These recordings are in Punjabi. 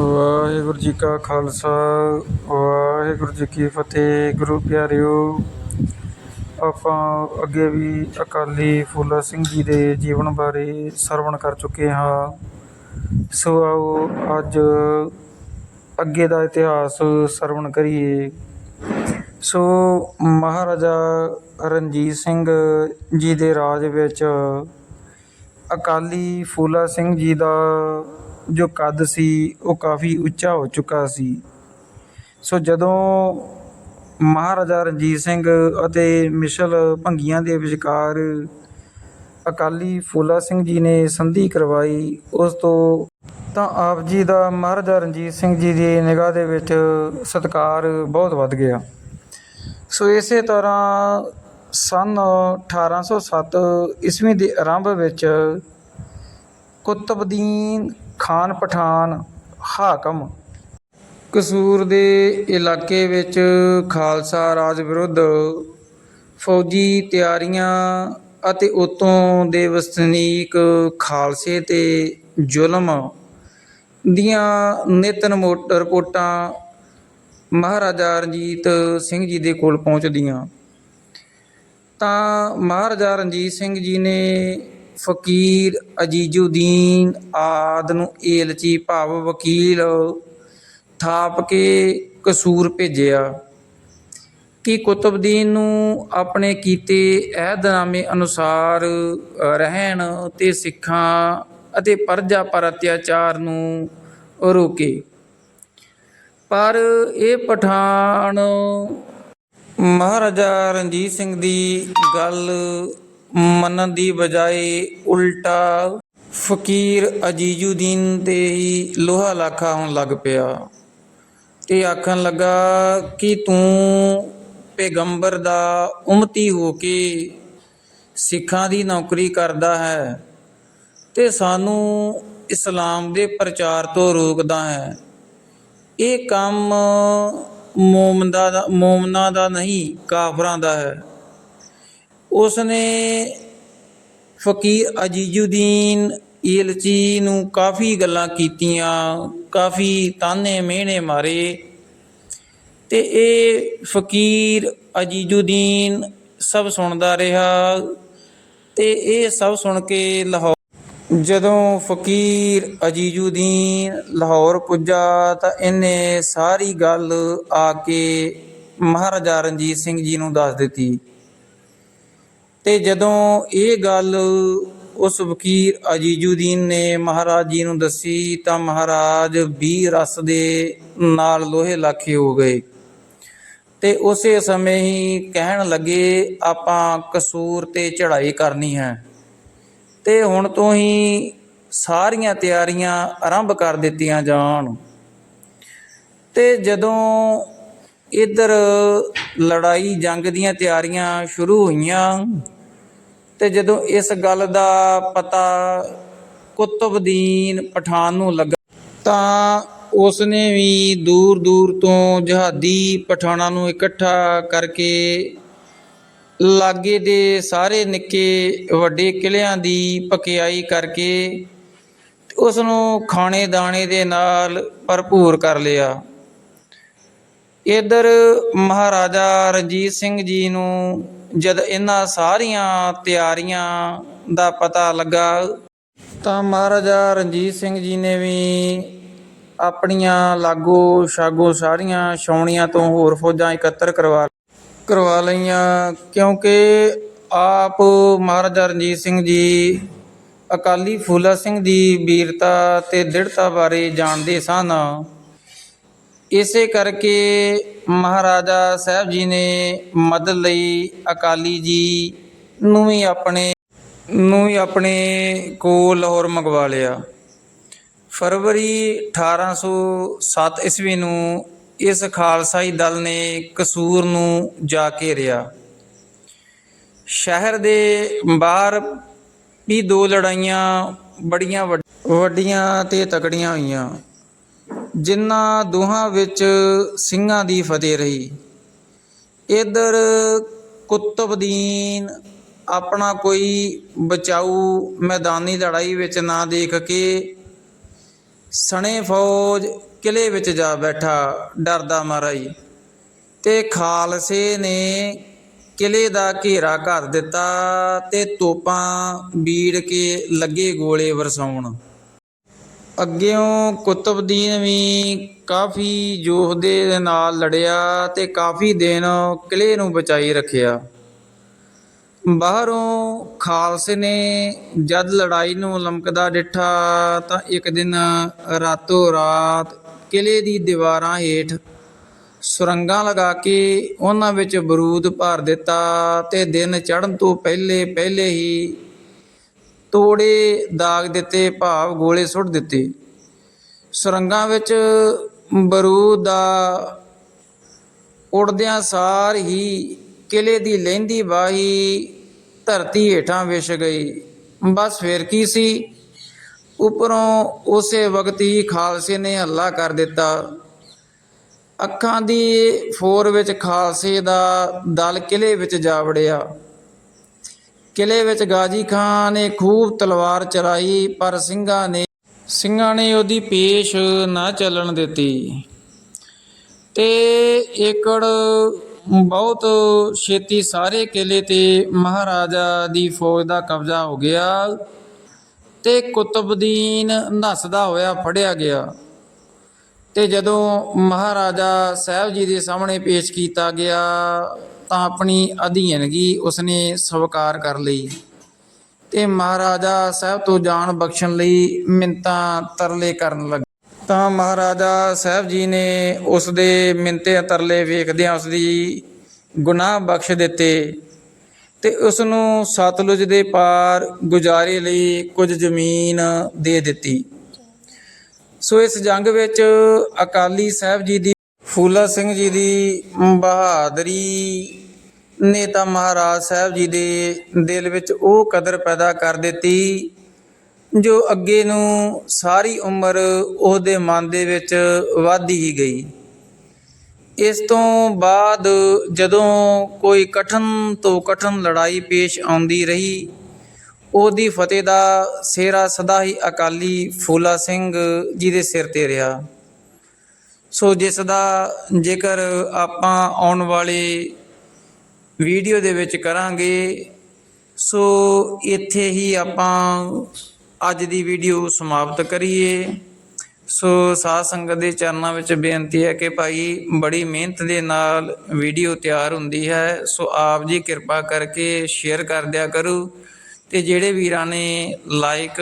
ਵਾਹਿਗੁਰੂ ਜੀ ਕਾ ਖਾਲਸਾ, ਵਾਹਿਗੁਰੂ ਜੀ ਕੀ ਫਤਿਹ, ਗੁਰੂ ਪਿਆਰਿਓ। ਆਪਾਂ ਅੱਗੇ ਵੀ ਅਕਾਲੀ ਫੂਲਾ ਸਿੰਘ ਜੀ ਦੇ ਜੀਵਨ ਬਾਰੇ ਸਰਵਣ ਕਰ ਚੁੱਕੇ ਹਾਂ। ਸੋ ਆਓ ਅੱਜ ਅੱਗੇ ਦਾ ਇਤਿਹਾਸ ਸਰਵਣ ਕਰੀਏ। ਸੋ ਮਹਾਰਾਜਾ ਰਣਜੀਤ ਸਿੰਘ ਜੀ ਦੇ ਰਾਜ ਵਿੱਚ ਅਕਾਲੀ ਫੂਲਾ ਸਿੰਘ ਜੀ ਦਾ ਜੋ ਕੱਦ ਸੀ, ਉਹ ਕਾਫੀ ਉੱਚਾ ਹੋ ਚੁੱਕਾ ਸੀ। ਸੋ ਜਦੋਂ ਮਹਾਰਾਜਾ ਰਣਜੀਤ ਸਿੰਘ ਅਤੇ ਮਿਸ਼ਲ ਭੰਗੀਆਂ ਦੇ ਵਿਚਕਾਰ ਅਕਾਲੀ ਫੂਲਾ ਸਿੰਘ ਜੀ ਨੇ ਸੰਧੀ ਕਰਵਾਈ, ਉਸ ਤੋਂ ਤਾਂ ਆਪ ਜੀ ਦਾ ਮਹਾਰਾਜਾ ਰਣਜੀਤ ਸਿੰਘ ਜੀ ਦੀ ਨਿਗਾਹ ਦੇ ਵਿੱਚ ਸਤਿਕਾਰ ਬਹੁਤ ਵੱਧ ਗਿਆ। ਸੋ ਇਸੇ ਤਰ੍ਹਾਂ ਸਨ 1807 ਈਸਵੀ ਦੇ ਆਰੰਭ ਵਿੱਚ ਕੁਤਬਦੀਨ ਖਾਨ ਪਠਾਨ ਹਾਕਮ। ਕਸੂਰ ਦੇ ਇਲਾਕੇ ਵਿੱਚ ਖਾਲਸਾ ਰਾਜ ਵਿਰੁੱਧ ਫੌਜੀ ਤਿਆਰੀਆਂ ਅਤੇ ਉਤੋਂ ਦੇ ਵਸਨੀਕ ਖਾਲਸੇ ਤੇ ਜ਼ੁਲਮ ਦੀਆਂ ਨਿਤ ਨਮੋਟ ਰਿਪੋਰਟਾਂ ਮਹਾਰਾਜਾ ਰਣਜੀਤ ਸਿੰਘ ਜੀ ਦੇ ਕੋਲ ਪਹੁੰਚਦੀਆਂ। ਤਾਂ ਮਹਾਰਾਜਾ ਰਣਜੀਤ ਸਿੰਘ ਜੀ ਨੇ ਫਕੀਰ ਅਜੀਜੁਦੀਨ ਆਦ ਨੂੰ ਏਲਚੀ ਭਾਵ ਵਕੀਲ ਥਾਪ ਕੇ ਕਸੂਰ ਭੇਜਿਆ। ਕਿ ਕੁਤਬਦੀਨ ਨੂੰ ਆਪਣੇ ਕੀਤੇ ਅਹਿਦਨਾਮੇ ਅਨੁਸਾਰ ਰਹਿਣ ਤੇ ਸਿੱਖਾਂ ਅਤੇ ਪਰਜਾ ਪਰ ਅਤਿਆਚਾਰ ਨੂੰ ਰੋਕੇ। ਪਰ ਇਹ ਪਠਾਨ ਮਹਾਰਾਜਾ ਰਣਜੀਤ ਸਿੰਘ ਦੀ ਗੱਲ ਮੰਨਣ ਦੀ ਬਜਾਏ ਉਲਟਾ ਫਕੀਰ ਅਜੀਜੁਦੀਨ ਤੇ ਹੀ ਲੋਹਾ ਲਾਖਾ ਹੋਣ ਲੱਗ ਪਿਆ। ਤੇ ਆਖਣ ਲੱਗਾ ਕਿ ਤੂੰ ਪੈਗੰਬਰ ਦਾ ਉਮਤੀ ਹੋ ਕੇ ਸਿੱਖਾਂ ਦੀ ਨੌਕਰੀ ਕਰਦਾ ਹੈ ਤੇ ਸਾਨੂੰ ਇਸਲਾਮ ਦੇ ਪ੍ਰਚਾਰ ਤੋਂ ਰੋਕਦਾ ਹੈ। ਇਹ ਕੰਮ ਮੂਮਨਾ ਦਾ ਮੂਮਨਾ ਦਾ ਨਹੀਂ, ਕਾਫਰਾਂ ਦਾ ਹੈ। ਉਸ ਨੇ ਫਕੀਰ ਅਜੀਜੁਦੀਨ ਈਲਚੀ ਨੂੰ ਕਾਫੀ ਗੱਲਾਂ ਕੀਤੀਆਂ, ਕਾਫੀ ਤਾਨੇ ਮਿਹਣੇ ਮਾਰੇ ਤੇ ਇਹ ਫਕੀਰ ਅਜੀਜੁਦੀਨ ਸਭ ਸੁਣਦਾ ਰਿਹਾ ਤੇ ਇਹ ਸਭ ਸੁਣ ਕੇ ਲਾਹੌਰ ਜਦੋਂ ਫਕੀਰ ਅਜੀਜੁਦੀਨ ਲਾਹੌਰ ਪੁੱਜਾ ਤਾਂ ਇਹਨੇ ਸਾਰੀ ਗੱਲ ਆ ਕੇ ਮਹਾਰਾਜਾ ਰਣਜੀਤ ਸਿੰਘ ਜੀ ਨੂੰ ਦੱਸ ਦਿੱਤੀ। ਤੇ ਜਦੋਂ ਇਹ ਗੱਲ ਉਸ ਵਕੀਰ ਅਜੀਜੁਦੀਨ ਨੇ ਮਹਾਰਾਜ ਜੀ ਨੂੰ ਦੱਸੀ ਤਾਂ ਮਹਾਰਾਜ 20 ਰਸ ਦੇ ਨਾਲ ਲੋਹੇ ਲਾਖੇ ਹੋ ਗਏ। ਤੇ ਉਸੇ ਸਮੇਂ ਹੀ ਕਹਿਣ ਲੱਗੇ, ਆਪਾਂ ਕਸੂਰ ਤੇ ਚੜ੍ਹਾਈ ਕਰਨੀ ਹੈ। ਤੇ ਹੁਣ ਤੋਂ ਹੀ ਸਾਰੀਆਂ ਤਿਆਰੀਆਂ ਆਰੰਭ ਕਰ ਦਿੱਤੀਆਂ ਜਾਣ। ਤੇ ਜਦੋਂ ਇਧਰ ਲੜਾਈ ਜੰਗ ਦੀਆਂ ਤਿਆਰੀਆਂ ਸ਼ੁਰੂ ਹੋਈਆਂ ਤੇ ਜਦੋਂ ਇਸ ਗੱਲ ਦਾ ਪਤਾ ਕੁਤਬਦੀਨ ਪਠਾਨ ਨੂੰ ਲੱਗਾ ਤਾਂ ਉਸ ਨੇ ਵੀ ਦੂਰ ਦੂਰ ਤੋਂ ਜਹਾਦੀ ਪਠਾਨਾਂ ਨੂੰ ਇਕੱਠਾ ਕਰਕੇ ਲਾਗੇ ਦੇ ਸਾਰੇ ਨਿੱਕੇ ਵੱਡੇ ਕਿਲਿਆਂ ਦੀ ਪਕਿਆਈ ਕਰਕੇ ਉਸ ਨੂੰ ਖਾਣੇ ਦਾਣੇ ਦੇ ਨਾਲ ਭਰਪੂਰ ਕਰ ਲਿਆ। ਇਧਰ ਮਹਾਰਾਜਾ ਰਣਜੀਤ ਸਿੰਘ ਜੀ ਨੂੰ ਜਦ ਇਹਨਾਂ ਸਾਰੀਆਂ ਤਿਆਰੀਆਂ ਦਾ ਪਤਾ ਲੱਗਾ, ਤਾਂ ਮਹਾਰਾਜਾ ਰਣਜੀਤ ਸਿੰਘ ਜੀ ਨੇ ਵੀ ਆਪਣੀਆਂ ਲਾਗੋ ਸ਼ਾਗੋ ਸਾਰੀਆਂ ਛਾਉਣੀਆਂ ਤੋਂ ਹੋਰ ਫੌਜਾਂ ਇਕੱਤਰ ਕਰਵਾ ਕਰਵਾ ਲਈਆਂ, ਕਿਉਂਕਿ ਆਪ ਮਹਾਰਾਜਾ ਰਣਜੀਤ ਸਿੰਘ ਜੀ ਅਕਾਲੀ ਫੂਲਾ ਸਿੰਘ ਦੀ ਵੀਰਤਾ ਤੇ ਦ੍ਰਿੜਤਾ ਬਾਰੇ ਜਾਣਦੇ ਸਨ। ਇਸੇ ਕਰਕੇ ਮਹਾਰਾਜਾ ਸਾਹਿਬ ਜੀ ਨੇ ਮਦਦ ਲਈ ਅਕਾਲੀ ਜੀ ਨੂੰ ਵੀ ਆਪਣੇ, ਨੂੰ ਵੀ ਆਪਣੇ ਕੋਲ ਲਾਹੌਰ ਮੰਗਵਾ ਲਿਆ। ਫਰਵਰੀ 1807 ਈਸਵੀ ਨੂੰ ਇਸ ਖਾਲਸਾਈ ਦਲ ਨੇ ਕਸੂਰ ਨੂੰ ਜਾ ਘੇਰਿਆ। ਸ਼ਹਿਰ ਦੇ ਬਾਹਰ ਵੀ ਦੋ ਲੜਾਈਆਂ ਬੜੀਆਂ ਵੱਡ- ਵੱਡੀਆਂ ਤੇ ਤਕੜੀਆਂ ਹੋਈਆਂ। ਜਿਨ੍ਹਾਂ ਦੋਹਾਂ ਵਿੱਚ ਸਿੰਘਾਂ ਦੀ ਫਤਿਹ ਰਹੀ। ਇਧਰ ਕੁਤਬਦੀਨ ਆਪਣਾ ਕੋਈ ਬਚਾਊ ਮੈਦਾਨੀ ਲੜਾਈ ਵਿੱਚ ਨਾ ਦੇਖ ਕੇ ਸਣੇ ਫੌਜ ਕਿਲੇ ਵਿੱਚ ਜਾ ਬੈਠਾ, ਡਰਦਾ ਮਾਰਾ ਹੀ ਤੇ ਖਾਲਸੇ ਨੇ ਕਿਲੇ ਦਾ ਘੇਰਾ ਕਰ ਦਿੱਤਾ ਤੇ ਤੋਪਾਂ ਬੀੜ ਕੇ ਲੱਗੇ ਗੋਲੇ ਵਰਸਾਉਣ। ਅੱਗਿਓਂ ਕੁਤਬਦੀਨ ਵੀ ਕਾਫੀ ਜੋਸ਼ ਦੇ ਨਾਲ ਲੜਿਆ ਤੇ ਕਾਫੀ ਦਿਨ ਕਿਲੇ ਨੂੰ ਬਚਾਈ ਰੱਖਿਆ। ਬਾਹਰੋਂ ਖਾਲਸੇ ਨੇ ਜਦ ਲੜਾਈ ਨੂੰ ਲਮਕਦਾ ਡਿੱਠਾ ਤਾਂ ਇੱਕ ਦਿਨ ਰਾਤੋਂ ਰਾਤ ਕਿਲੇ ਦੀ ਦੀਵਾਰਾਂ ਹੇਠ ਸੁਰੰਗਾਂ ਲਗਾ ਕੇ ਉਹਨਾਂ ਵਿੱਚ ਬਰੂਦ ਭਰ ਦਿੱਤਾ ਤੇ ਦਿਨ ਚੜ੍ਹਨ ਤੋਂ ਪਹਿਲੇ ਪਹਿਲੇ ਹੀ ਤੋੜੇ ਦਾਗ ਦਿੱਤੇ, ਭਾਵ ਗੋਲੇ ਸੁੱਟ ਦਿੱਤੇ। ਸੁਰੰਗਾਂ ਵਿੱਚ ਬਰੂਦ ਦਾ ਉੜਦਿਆਂ ਸਾਰ ਹੀ ਕਿਲੇ ਦੀ ਲਹਿੰਦੀ ਬਾਹੀ ਧਰਤੀ ਹੇਠਾਂ ਵਿਛ ਗਈ। ਬਸ ਫੇਰ ਕੀ ਸੀ? ਉੱਪਰੋਂ ਉਸੇ ਵਕਤ ਹੀ ਖਾਲਸੇ ਨੇ ਹੱਲਾ ਕਰ ਦਿੱਤਾ। ਅੱਖਾਂ ਦੀ ਫੋਰ ਵਿੱਚ ਖਾਲਸੇ ਦਾ ਦਲ ਕਿਲੇ ਵਿੱਚ ਜਾ ਵੜਿਆ। ਕਿਲੇ ਵਿੱਚ ਗਾਜੀ ਖਾਨ ਨੇ ਖੂਬ ਤਲਵਾਰ ਚਲਾਈ ਪਰ ਸਿੰਘਾਂ ਨੇ ਸਿੰਘਾਂ ਨੇ ਉਹਦੀ ਪੇਸ਼ ਨਾ ਚੱਲਣ ਦਿੱਤੀ। ਤੇ ਏਕੜ ਬਹੁਤ ਛੇਤੀ ਸਾਰੇ ਕਿਲੇ ਤੇ ਮਹਾਰਾਜਾ ਦੀ ਫੌਜ ਦਾ ਕਬਜ਼ਾ ਹੋ ਗਿਆ ਤੇ ਕੁਤਬਦੀਨ ਨੱਸਦਾ ਹੋਇਆ ਫੜਿਆ ਗਿਆ। ਤੇ ਜਦੋਂ ਮਹਾਰਾਜਾ ਸਾਹਿਬ ਜੀ ਦੇ ਸਾਹਮਣੇ ਪੇਸ਼ ਕੀਤਾ ਗਿਆ ਤਾਂ ਆਪਣੀ ਅਧੀਨਗੀ ਉਸਨੇ ਸਵੀਕਾਰ ਕਰ ਲਈ। ਤੇ ਮਹਾਰਾਜਾ ਸਾਹਿਬ ਤੋਂ ਜਾਨ ਬਖਸ਼ਣ ਲਈ ਮਿੰਤਾਂ ਤਰਲੇ ਕਰਨ ਲੱਗੇ। ਤਾਂ ਮਹਾਰਾਜਾ ਸਾਹਿਬ ਜੀ ਨੇ ਉਸ ਦੇ ਮਿੰਤੇ ਤਰਲੇ ਵੇਖਦਿਆਂ ਉਸ ਦੀ ਗੁਨਾਹ ਬਖਸ਼ ਦਿੱਤੇ ਤੇ ਉਸ ਨੂੰ ਸਤਲੁਜ ਦੇ ਪਾਰ ਗੁਜ਼ਾਰੇ ਲਈ ਕੁਝ ਜ਼ਮੀਨ ਦੇ ਦਿੱਤੀ। ਸੋ ਇਸ ਜੰਗ ਵਿੱਚ ਅਕਾਲੀ ਸਾਹਿਬ ਜੀ ਦੀ ਫੂਲਾ ਸਿੰਘ ਜੀ ਦੀ ਬਹਾਦਰੀ ਨੇ ਤਾਂ ਮਹਾਰਾਜ ਸਾਹਿਬ ਜੀ ਦੇ ਦਿਲ ਵਿੱਚ ਉਹ ਕਦਰ ਪੈਦਾ ਕਰ ਦਿੱਤੀ, ਜੋ ਅੱਗੇ ਨੂੰ ਸਾਰੀ ਉਮਰ ਉਹਦੇ ਮਨ ਦੇ ਵਿੱਚ ਵੱਧਦੀ ਹੀ ਗਈ। ਇਸ ਤੋਂ ਬਾਅਦ ਜਦੋਂ ਕੋਈ ਕਠਨ ਤੋਂ ਕਠਨ ਲੜਾਈ ਪੇਸ਼ ਆਉਂਦੀ ਰਹੀ, ਉਹਦੀ ਫਤਿਹ ਦਾ ਸਿਹਰਾ ਸਦਾ ਹੀ ਅਕਾਲੀ ਫੂਲਾ ਸਿੰਘ ਜੀ ਦੇ ਸਿਰ ਤੇ ਰਿਹਾ। ਸੋ ਜਿਸ ਦਾ ਜੇਕਰ ਆਪਾਂ ਆਉਣ ਵਾਲੇ ਵੀਡੀਓ ਦੇ ਵਿੱਚ ਕਰਾਂਗੇ, ਸੋ ਇੱਥੇ ਹੀ ਆਪਾਂ ਅੱਜ ਦੀ ਵੀਡੀਓ ਸਮਾਪਤ ਕਰੀਏ। ਸੋ ਸਾਧ ਸੰਗਤ ਦੇ ਚਰਨਾਂ ਵਿੱਚ ਬੇਨਤੀ ਹੈ ਕਿ ਭਾਈ ਬੜੀ ਮਿਹਨਤ ਦੇ ਨਾਲ ਵੀਡੀਓ ਤਿਆਰ ਹੁੰਦੀ ਹੈ। ਸੋ ਆਪ ਜੀ ਕਿਰਪਾ ਕਰਕੇ ਸ਼ੇਅਰ ਕਰ ਦਿਆ ਕਰੋ। ਤੇ ਜਿਹੜੇ ਵੀਰਾਂ ਨੇ ਲਾਈਕ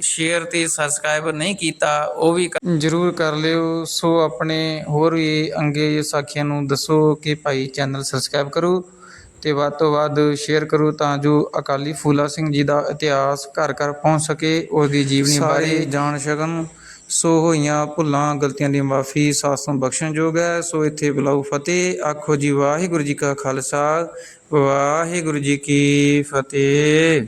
ਸ਼ੇਅਰ ਤੇ ਸਬਸਕ੍ਰਾਈਬ ਨਹੀਂ ਕੀਤਾ ਉਹ ਵੀ ਜਰੂਰ ਕਰ ਲਿਓ। ਸੋ ਆਪਣੇ ਹੋਰ ਵੀ ਅੰਗੇ ਸਾਖੀਆਂ ਨੂੰ ਦੱਸੋ ਕਿ ਭਾਈ ਚੈਨਲ ਸਬਸਕ੍ਰਾਈਬ ਕਰੋ ਤੇ ਵੱਧ ਤੋਂ ਵੱਧ ਸ਼ੇਅਰ ਕਰੋ ਤਾਂ ਜੋ ਅਕਾਲੀ ਫੂਲਾ ਸਿੰਘ ਜੀ ਦਾ ਇਤਿਹਾਸ ਘਰ ਘਰ ਪਹੁੰਚ ਸਕੇ ਉਸ ਦੀ ਜੀਵਨੀ ਬਾਰੇ ਜਾਣ ਸਕਣ ਸੋ ਹੋਈਆਂ ਭੁੱਲਾਂ ਗਲਤੀਆਂ ਦੀ ਮਾਫੀ ਸਾਸੋਂ ਬਖਸ਼ਣਯੋਗ ਹੈ। ਸੋ ਇੱਥੇ ਬੁਲਾਓ ਫਤਿਹ। ਆਖੋ ਜੀ ਵਾਹਿਗੁਰੂ ਜੀ ਕਾ ਖਾਲਸਾ ਵਾਹਿਗੁਰੂ ਜੀ ਕੀ ਫਤਿਹ।